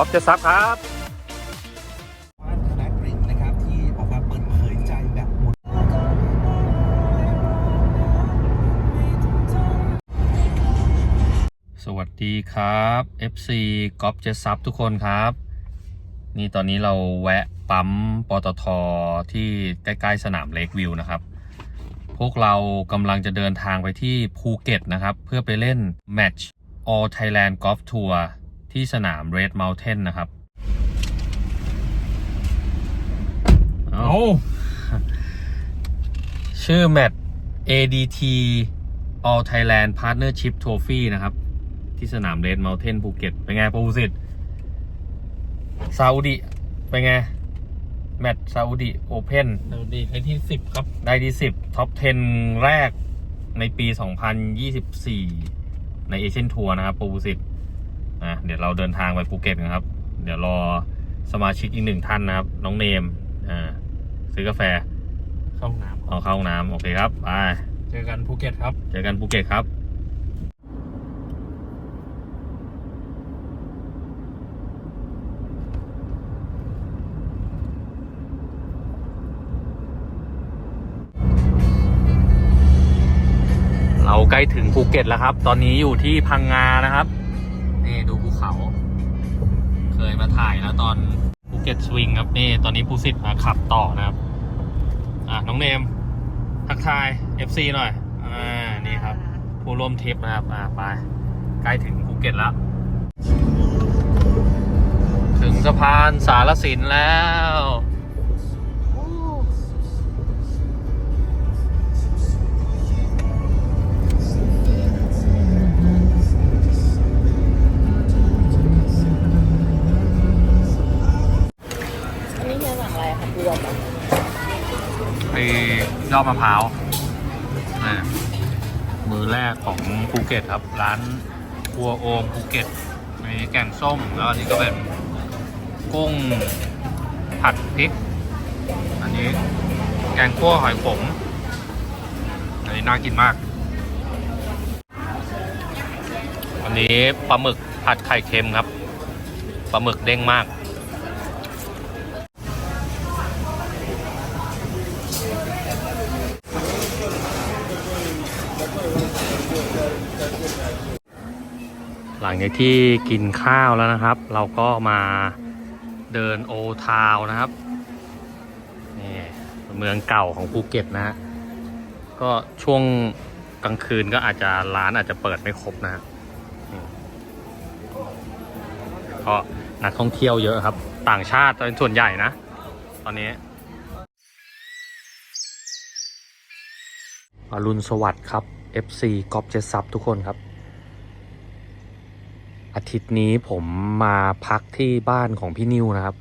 อล์ฟจะซับครับบ้านคณะกริกนะครับที่ออกมาเปิดเผยใจแบบหมดสวัสดีครับ FC กอล์ฟจะซับทุกคนครับ นี่ตอนนี้เราแวะปั๊มปตทที่ใกล้ๆสนามเลกวิวนะครับ พวกเรากำลังจะเดินทางไปที่ภูเก็ตนะครับ เพื่อไปเล่นแมตช์ All Thailand Golf Tour ที่สนาม Red Mountain นะครับ เอาชื่อแมตช์ ADT All Thailand Partnership Trophy นะครับ ที่สนาม Red Mountain ภูเก็ต เป็นไงปูสิทธิ์ซาอุดิเป็นไง แมตช์ซาอุดิโอเพนเดี๋ยวดีในที่สิบครับ ได้ที่10ท็อป 10 แรกในปี 2024 ในเอเชียนทัวร์นะครับปูสิทธิ์ อะเดี๋ยวเราเดินทางไปภูเก็ตกันครับ เดี๋ยวรอสมาชิกอีกหนึ่งท่านนะครับ น้องเนมอ่าซื้อกาแฟเข้าห้องน้ำเอาเข้าห้องน้ำโอเคครับไปเจอกันภูเก็ตครับ เจอกันภูเก็ตครับเราใกล้ถึงภูเก็ตแล้วครับ ตอนนี้อยู่ที่พังงานะครับนี่ดูภู เขาเคยมาถ่ายแล้วตอนภูเก็ตสวิงครับนี่ตอนนี้ภูสิทธิ์มาขับต่อนะครับ อะน้องเนม ทักทาย FC หน่อย อ่า นี่ครับ ผู้ร่วมทริปนะครับ อ่าไป ใกล้ถึงภูเก็ตแล้ว ถึงสะพานสารสินแล้ว ไรคะรวมเหรอไอยอดมะพร้าวอ่ามือแรกของภูเก็ตครับ ร้านครัวโอมภูเก็ตมีแกงส้มแล้วอันนี้ก็เป็นกุ้งผัดพริก อันนี้แกงคั่วหอยขม อันนี้น่ากินมาก อันนี้ปลาหมึกผัดไข่เค็มครับ ปลาหมึกเด้งมาก จากที่กินข้าวแล้วนะครับ เราก็มาเดินโอทาวนะครับนี่เมืองเก่าของภูเก็ตนะฮะก็ช่วงกลางคืนก็อาจจะร้านอาจจะเปิดไม่ครบนะก็นักท่องเที่ยวเยอะครับ ต่างชาติเป็นส่วนใหญ่นะ ตอนนี้อรุณสวัสดิ์ครับ FC กอบเจซับทุกคนครับ อาทิตย์นี้ผมมาพักที่บ้านของพี่นิวนะครับ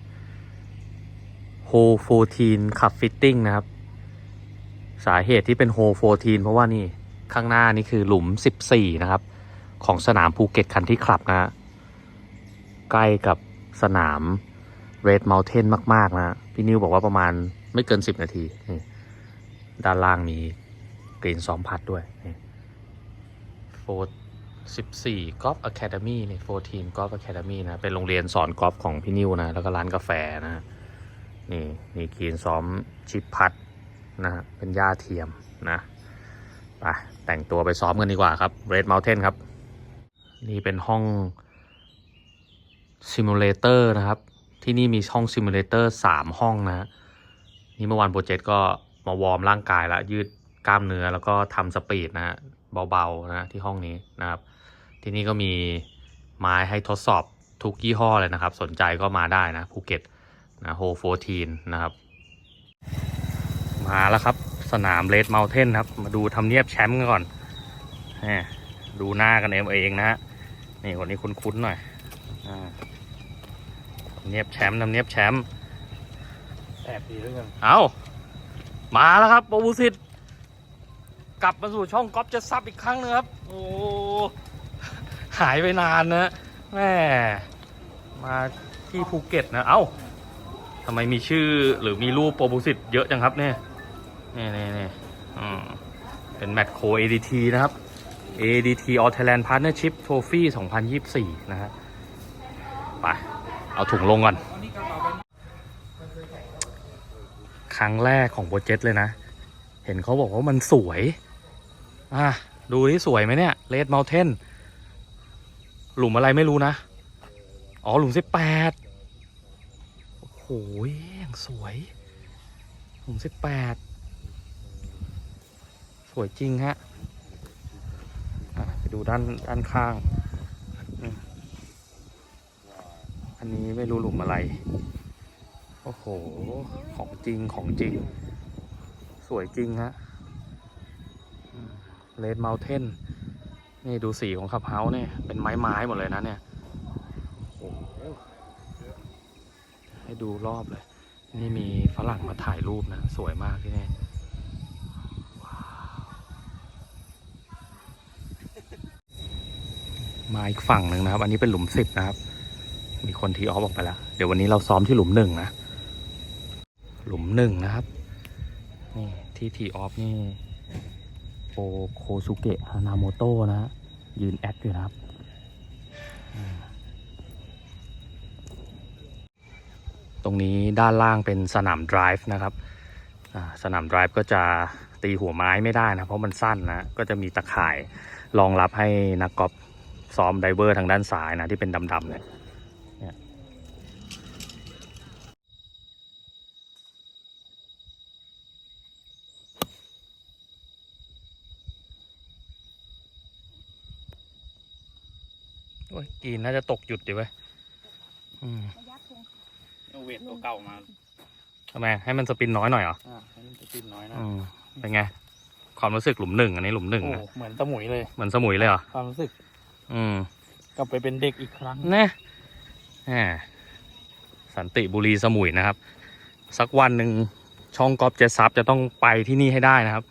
โฮโฟทีนขับฟิตติ้งนะครับ สาเหตุที่เป็นโฮโฟทีนเพราะว่านี่ข้างหน้านี่คือหลุม 14 นะครับ ของสนามภูเก็ตคันที่คลับนะฮะใกล้กับสนาม Red Mountain มาก ๆ นะ พี่นิวบอกว่าประมาณไม่เกิน 10 นาทีนี่ด้านล่างมีกรีนซ้อมพัดด้วยนี่โฟ 14 Golf Academy นี่14 Golf Academy นะ เป็นโรงเรียนสอนกอล์ฟของพี่นิวนะ แล้วก็ร้านกาแฟนะ นี่นี่กีนซ้อมชิปพัดนะเป็นหญ้าเทียมนะไปแต่งตัวไปซ้อมกันดีกว่าครับ Red Mountain ครับ นี่เป็นห้องซิมูเลเตอร์นะครับ ที่นี่มีห้องซิมูเลเตอร์3ห้องนะฮะนี่เมื่อวานโปรเจกต์ก็มาวอร์มร่างกายแล้วยืดกล้ามเนื้อแล้วก็ทำสปีดนะฮะเบาๆนะที่ห้องนี้นะครับ ที่นี่ก็มีไม้ให้ทดสอบทุกยี่ห้อเลยนะครับ สนใจก็มาได้นะภูเก็ตนะโฮโฟทีนนะครับ มาแล้วครับสนามเลดเมลเทนครับ มาดูทำเนียบแชมป์กันก่อนแหมดูหน้ากันเองเองนะฮะนี่คนนี้คุ้นๆหน่อยอ่าทำเนียบแชมป์ทำเนียบแชมป์แอบดีด้วยกันเอามาแล้วครับโบบูสิตกลับมาสู่ช่องก๊อฟจะซับอีกครั้งหนึงครับ โอ้ หายไปนานนะแม่มาที่ภูเก็ตนะ เอ้าทำไมมีชื่อหรือมีรูปโปรบูสิตเยอะจังครับเนี่ยนี่นี่นี่อืมเป็นแมตช์โค ADT นะครับ ADT All Thailand Partnership Trophy 2024 นะฮะไปไป เอาถุงลงก่อน ครั้งแรกของโปรเจกต์เลยนะ เห็นเขาบอกว่ามันสวย อะ ดูที่สวยไหมเนี่ยเลดเมลเทน หลุมอะไรไม่รู้นะ อ๋อหลุมสิบแปดโอ้โหยังสวย หลุมสิบแปดสวยจริงฮะไปดูด้านด้านข้าง อันนี้ไม่รู้หลุมอะไร โอ้โห ของจริงของจริง สวยจริงฮะเลดเมลเทน นี่ดูสีของขับเฮาส์เนี่ยเป็นไม้ไม้ๆหมดเลยนะเนี่ยโหให้ดูรอบเลย นี่มีฝรั่งมาถ่ายรูปนะ สวยมากที่นี่มาอีกฝั่งหนึ่งนะครับ อันนี้เป็นหลุมสิบนะครับ มีคนทีออฟออกไปแล้ว เดี๋ยววันนี้เราซ้อมที่หลุมหนึ่งนะ หลุมหนึ่งนะครับ นี่ที่ทีออฟนี่ โอโคซุเกะฮานาโมโตะนะ ยืนแอคอยู่นะครับ ตรงนี้ด้านล่างเป็นสนามดริฟ์นะครับ สนามดริฟ์ก็จะตีหัวไม้ไม่ได้นะ เพราะมันสั้นนะ ก็จะมีตะข่ายรองรับให้นักกอล์ฟซ้อมไดเวอร์ทางด้านซ้ายนะ ที่เป็นดำๆเนี่ย กรีนน่าจะตกหยุดดิเว้ยอืมเอาเวทตัวเก่ามาทำไมให้มันสปินน้อยหน่อยเหรออ่าให้มันจะติดน้อยนะอืมเป็นไง ความรู้สึกหลุมหนึ่งอันนี้หลุมหนึ่งโอ้นะเหมือนตะหมุยเลย เหมือนสมุยเลยเหรอความรู้สึกอืม กลับไปเป็นเด็กอีกครั้งแน่แหมสันติบุรีสมุยนะครับ สักวันหนึ่งช่องกอล์ฟเจ็ตซับจะต้องไปที่นี่ให้ได้นะครับ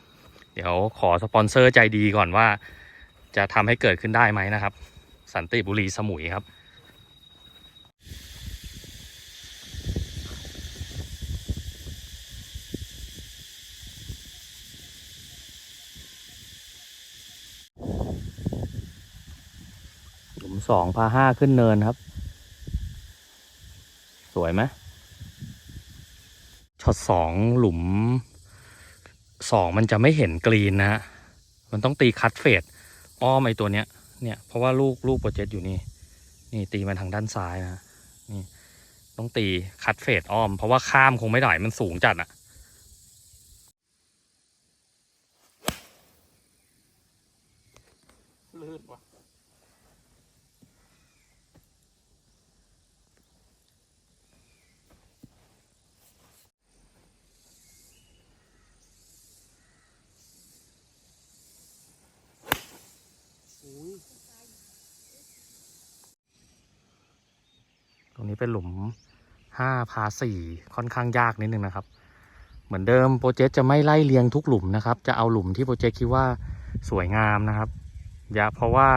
เดี๋ยวขอสปอนเซอร์ใจดีก่อนว่า จะทำให้เกิดขึ้นได้ไหมนะครับ สันติบุรีสมุยครับ หลุมสองพาห้าขึ้นเนินครับ สวยไหมช็อตสองหลุมสองมันจะไม่เห็นกรีนนะฮะ มันต้องตีคัดเฟดอ้อมไอตัวเนี้ย เนี่ยเพราะว่าลูกลูกโปรเจกต์อยู่นี่ นี่ตีมาทางด้านซ้ายนะนี่ต้องตีคัดเฟดอ้อม เพราะว่าข้ามคงไม่ได้มันสูงจัดอะ รงนี้เป็นหลุมห้าพาสี่ค่อนข้างยากนิดนึงนะครับ เหมือนเดิมโปรเจกต์จะไม่ไล่เรียงทุกหลุมนะครับ จะเอาหลุมที่โปรเจกต์คิดว่าสวยงามนะครับ อยากเพราะว่า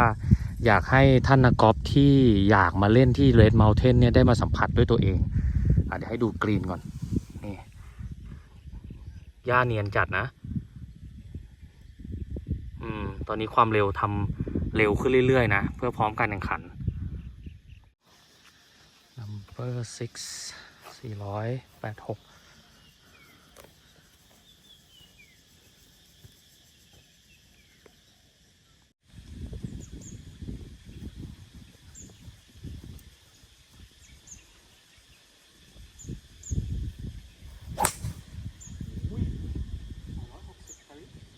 อยากให้ท่านนักกอล์ฟที่อยากมาเล่นที่ Red Mountain เนี่ยได้มาสัมผัสด้วยตัวเองอเดี๋ยวให้ดูกรีนก่อนนี่หญ้าเนียนจัดนะ อืม ตอนนี้ความเร็วทำเร็วขึ้นเรื่อยๆนะ เพื่อพร้อมการแข่งขัน number six สี่ร้อยแปดหก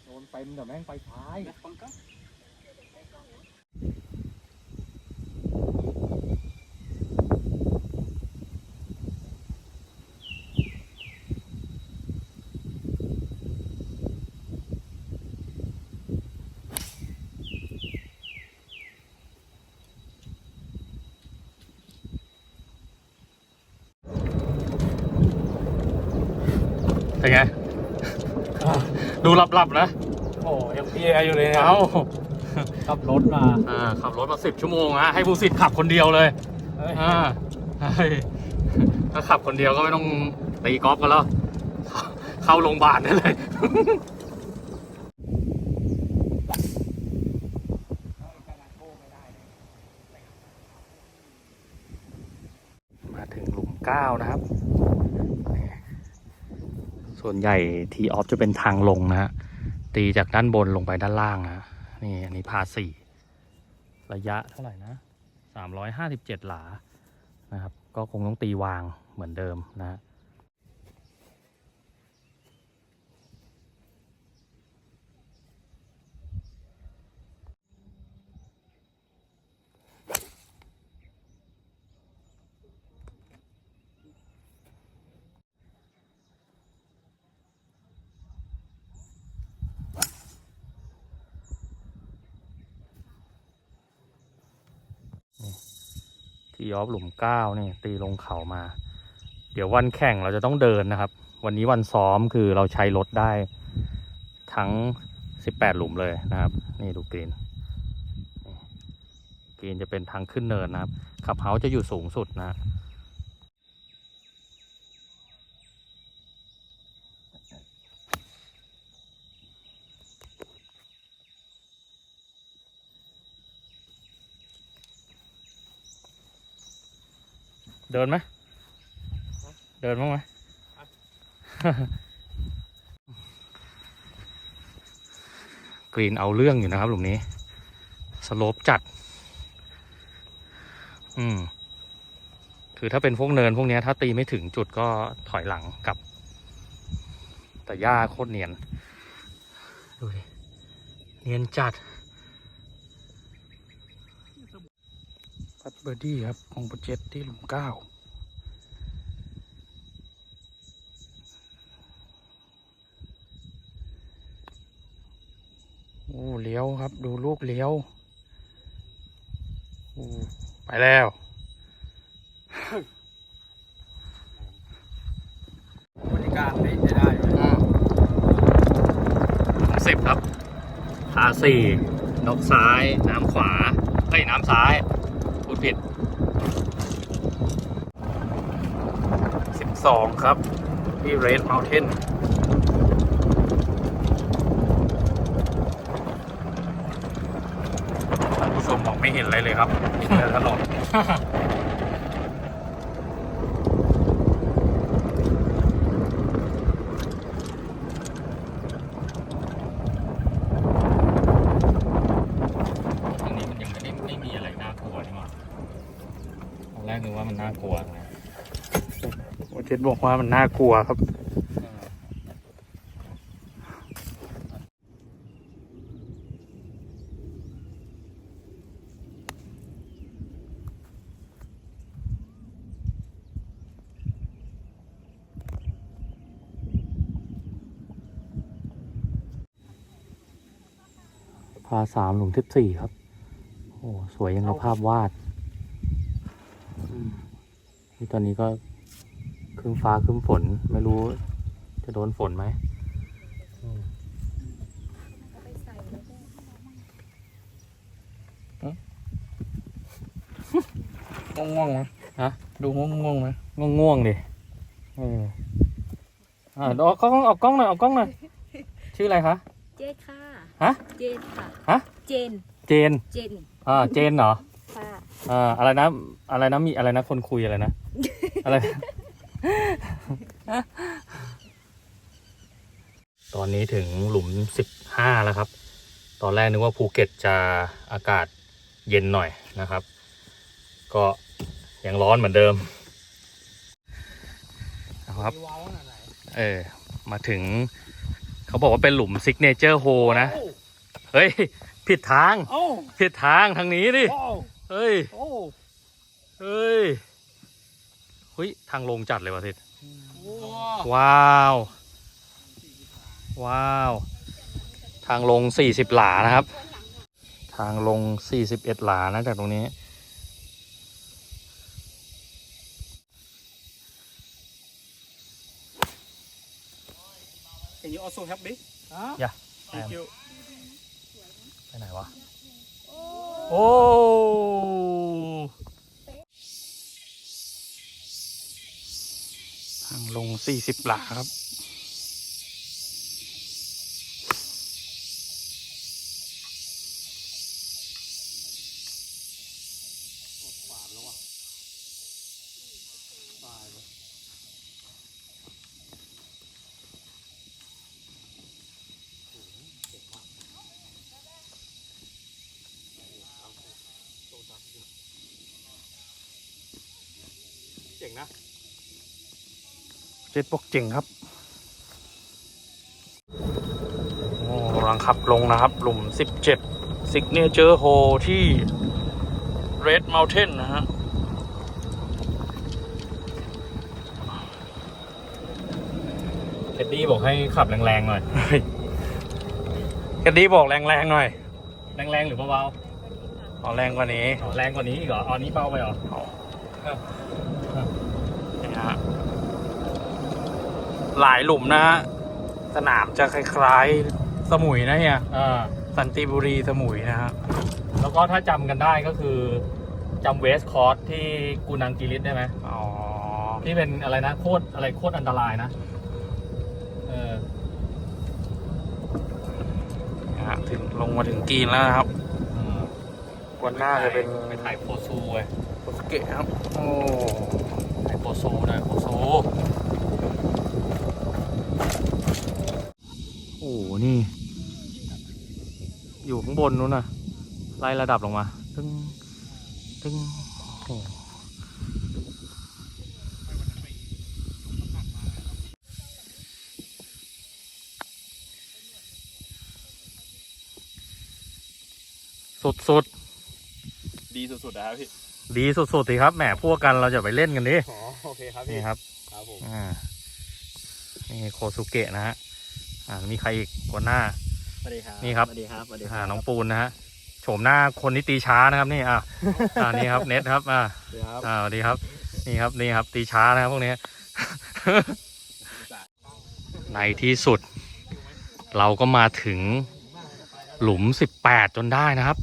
โดนเต็มแต่แม่งไปท้าย เป็นไง ดูหลับๆนะโอ้ยังเพลียอยู่เลยนะเอ้าขับรถมาอ่าขับรถมาสิบชั่วโมงฮะให้ผู้สิทธิ์ขับคนเดียวเลยเฮ้ยอ่าใช่ถ้าขับคนเดียวก็ไม่ต้องตีกอล์ฟกันแล้ว เข้าโรงพยาบาลได้เลยมาเก้านะครับ ส่วนใหญ่ทีออฟจะเป็นทางลงนะฮะ ตีจากด้านบนลงไปด้านล่างนะนี่อันนี้พาสี่ระยะเท่าไหร่นะสามร้อยห้าสิบเจ็ดหลานะครับ ก็คงต้องตีวางเหมือนเดิมนะ ฮะที่ออฟหลุมเก้านี่ตีลงเขามา เดี๋ยววันแข่งเราจะต้องเดินนะครับ วันนี้วันซ้อมคือเราใช้รถได้ทั้ง18หลุมเลยนะครับ นี่ดูกรีนกรีนจะเป็นทางขึ้นเนินนะครับขับเฮาส์จะอยู่สูงสุดนะ เดินไหมเดินบ้างไหมกรีนเอาเรื่องอยู่นะครับหลุมนี้ สโลปจัด อืม คือถ้าเป็นพวกเนินพวกนี้ถ้าตีไม่ถึงจุดก็ถอยหลังกลับ แต่หญ้าโคตรเนียน ดูดิ เนียนจัด พัด เบอร์ดี้ครับของโปรเจกต์ที่หลุมเก้าโอ้เลี้ยวครับ ดูลูกเลี้ยวโอ้ไปแล้วบริการได้ได้อยู่สิบครับพาสี่นกซ้าย น้ำขวาเฮ้ยน้ำซ้ายพูด ผิดสิบสองครับ ที่เรดเมลเทนท่านผู้ชมมองไม่เห็นอะไรเลยครับเห็นแต่ถนน อันนี้มันยังไม่ได้ไม่มีอะไรน่ากลัวนี่หว่าตอนแรกนึกว่ามันน่ากลัวนะ โปรเจกต์ บอกว่ามันน่ากลัวครับ พาสามหลุมทิพสี่ครับ โอ้ สวยยังกับภาพวาดอืมนี่ตอนนี้ก็ ครึ้มฟ้าครึ้มฝนไม่รู้จะโดนฝนไหมอืมง่วงง่วงๆไหมฮะดูง่วงง่วงๆไหมง่วงง่วงๆดิเอออ่าเอากล้องเอากล้องหน่อยเอากล้องหน่อยชื่ออะไรคะเจนค่ะฮะเจนค่ะฮะเจนเจนเจนอ่าเจนเหรอค่ะอ่าอะไรนะอะไรนะมีอะไรนะคนคุยอะไรนะอะไร ตอนนี้ถึงหลุมสิบห้าแล้วครับ ตอนแรกนึกว่าภูเก็ตจะอากาศเย็นหน่อยนะครับ ก็ยังร้อนเหมือนเดิมนะครับเออ มาถึง เขาบอกว่าเป็นหลุมซิกเนเจอร์โฮนะ เฮ้ย ผิดทางโอ้ผิดทางทางนี้ดิโอ้เฮ้ยโอ้เฮ้ย เฮ้ย ทางลงจัดเลยวะทิศว้าว ว้าว ทางลงสี่สิบหลานะครับ ทางลงสี่สิบเอ็ดหลานะจากตรงนี้ Can you also help me? Yeah, Thank I am. you. ไปไหนวะ โอ้างลงสี่สิบหลาครับ ตายแล้ว งนะ เจ็ดบอกเจ๋งครับโอ้กำลังขับลงนะครับ หลุม 17 Signature Hole ที่ Red Mountain นะฮะเท็ดดี้บอกให้ขับแรงๆหน่อยกระดีบอกแรงๆหน่อย แรงๆหรือเบาเอาแรงกว่านี้ๆอ๋อแรงกว่านี้อีกเหรออ๋อนี้เบาไปเหรอนี่ฮะ หลายหลุมนะฮะสนามจะคล้ายๆสมุยนะเฮียอ่าสันติบุรีสมุยนะฮะแล้วก็ถ้าจำกันได้ก็คือจำเวสคอร์สที่กูนังกิริสได้ไหมอ๋อที่เป็นอะไรนะโคตรอะไรโคตรอันตรายนะเออนะฮะถึงลงมาถึงกรีนแล้วนะครับอืมวันหน้าจะเป็นไปถ่ายโพซูไว้ยโปสเกะครับโอ้ถ่ายโพซูหน่อยโพซู โห นี่ อยู่ข้างบนนู้นนะไล่ระดับลงมา ตึ้งตึ้งโอ้สุดสุดดีสุดๆนะครับพี่ๆดีสุดๆสิครับแหมพวกกันเราจะไปเล่นกันดิอ๋อโอเคครับพี่นี่ครับ ครับผม อ่า นี่โคสุเกะนะฮะ อ่ามีใครอีกคนหน้า สวัสดีครับนี่ครับ สวัสดีครับสวัสดีคอ่ารับน้องปูนนะฮะโฉมหน้าคนที่ตีช้านะครับนี่อ่าอ่านี่ครับเน็ตครับอ่าสวัสดีครับ อ่าสวัสดีครับ นี่ครับนี่ครับตีช้านะครับพวกนี้ ในที่สุด เราก็มาถึงหลุมสิบแปดจนได้นะครับ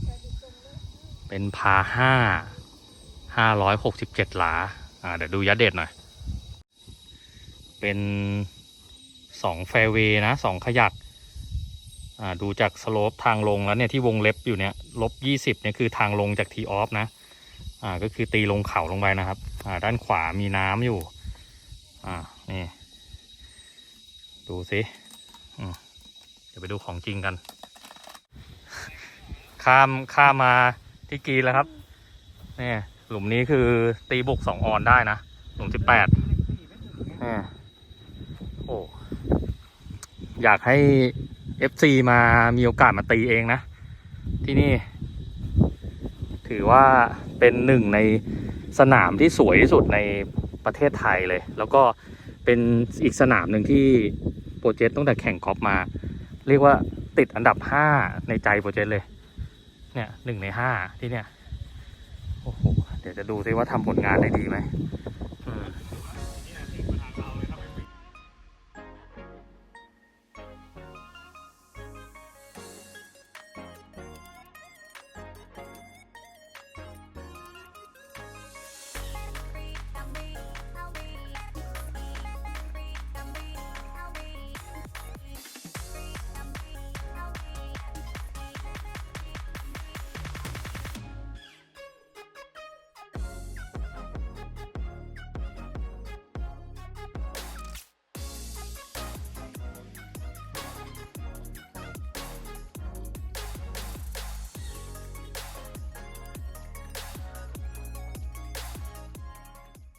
เป็นพาห้าห้าร้อยหกสิบเจ็ดหลา อ่าเดี๋ยวดูยัดเด็ดหน่อย เป็น สองแฟเวย์นะสองขยักอ่าดูจากสโลปทางลงแล้วเนี่ยที่วงเล็บอยู่เนี่ยลบยี่สิบเนี่ยคือทางลงจากทีออฟนะอ่าก็คือตีลงเขาลงไปนะครับอ่าด้านขวามีน้ำอยู่อ่านี่ดูสิเดี๋ยวไปดูของจริงกัน ข้ามข้ามมาที่กรีแล้วครับนี่หลุมนี้คือตีบุกสองออนได้นะ หลุมสิบแปดนี่ อยากให้ FC มามีโอกาสมาตีเองนะ ที่นี่ ถือว่าเป็นหนึ่งในสนามที่สวยที่สุดในประเทศไทยเลย แล้วก็เป็นอีกสนามหนึ่งที่โปรเจกต์ตั้งแต่แข่งกอล์ฟมา เรียกว่าติดอันดับ 5 ในใจโปรเจกต์เลย เนี่ยหนึ่งในห้าที่เนี่ย โอ้โห เดี๋ยวจะดูซิว่าทำผลงานได้ดีไหม